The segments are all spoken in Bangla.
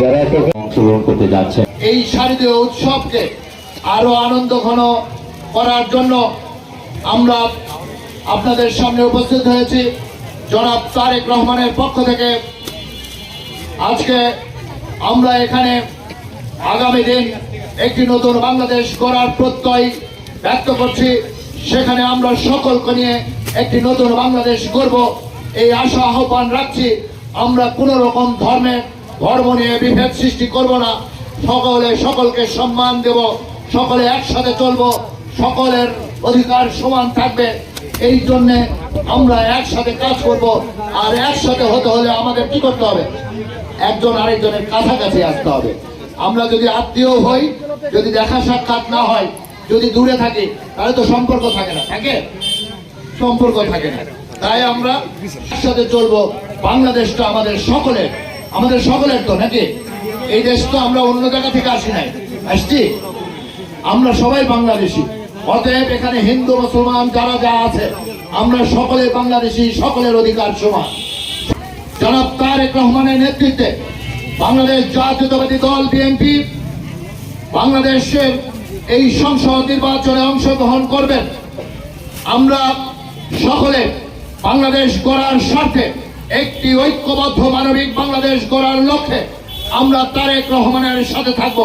যারা অংশগ্রহণ করতে যাচ্ছেন এই শারদীয় উৎসবকে আরও আনন্দ ঘন করার জন্য আমরা আপনাদের সামনে উপস্থিত হয়েছি। জনাব তারেক রহমানের পক্ষ থেকে। আজকে আমরা এখানে আগামী দিন একটি নতুন বাংলাদেশ গড়ার প্রত্যয় ব্যক্ত করছি। সেখানে আমরা সকলকে নিয়ে একটি নতুন বাংলাদেশ গড়ব। এই আশা আহ্বান রাখছি। আমরা কোন রকম ধর্মের ধর্ম নিয়ে বিভেদ সৃষ্টি করব না। সকলে সকলকে সম্মান দেব। সকলে একসাথে চলব। সকলের অধিকার সমান থাকবে। এই জন্যে আমরা একসাথে কাজ করব। আর একসাথে হতে হলে আমাদের কি করতে হবে? একজন আরেকজনের কাছাকাছি আসতে হবে। আমরা যদি আত্মীয় হই, যদি দেখা সাক্ষাৎ না হয়, যদি দূরে থাকি, তাহলে তো সম্পর্ক থাকে না। থাকে? সম্পর্ক থাকে না। তাই আমরা একসাথে চলবো। বাংলাদেশটা আমাদের সকলের আমাদের সকলের তো নাকি? এই দেশ তো আমরা অন্য জায়গা থেকে আসি নাই। আসছি? আমরা সবাই বাংলাদেশি। অতএব এখানে হিন্দু, মুসলমান, যারা যা আছে, আমরা সকলে বাংলাদেশি, সকলের অধিকার সমান। জনাব তারেক রহমানের নেতৃত্বে বাংলাদেশ জাতীয়তাবাদী দল, বিএনপি, বাংলাদেশের এই সংসদ নির্বাচনে অংশগ্রহণ করবেন। আমরা সকলে বাংলাদেশ গড়ার স্বার্থে একটি ঐক্যবদ্ধ মানবিক বাংলাদেশ গড়ার লক্ষ্যে আমরা তারেক রহমানের সাথে থাকব।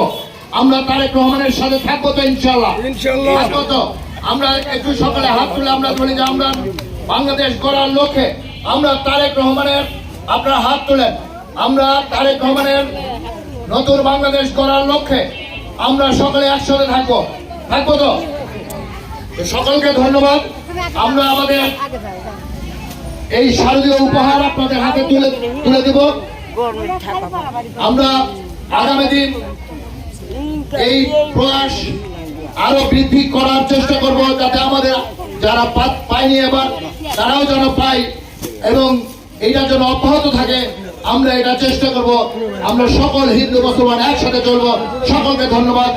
আমরা তারেক রহমানের সাথে থাকব তো ইনশাল্লাহ। থাকব তো? আমরা একটু সকালে হাত তুলে আমরা বলি যে আমরা বাংলাদেশ গড়ার লক্ষ্যে আমরা তারেক রহমানের আপনার হাত তুলেন। আমরা তারেক রহমানের নতুন বাংলাদেশ গড়ার লক্ষ্যে আমরা সকলে একসাথে থাকব। থাকব তো সকলকে ধন্যবাদ। আমরা আমাদের এই শারদীয় উপহার আপনাদের হাতে তুলে তুলে দেব। আমরা আগামী দিন এই প্রয়াস আরও বৃদ্ধি করার চেষ্টা করব যাতে আমাদের যারা পায়নি এবার, তারাও যেন পায় এবং এটা যেন অব্যাহত থাকে। আমরা এটা চেষ্টা করব। আমরা সকল হিন্দু মুসলমান একসাথে চলবো। সকলকে ধন্যবাদ।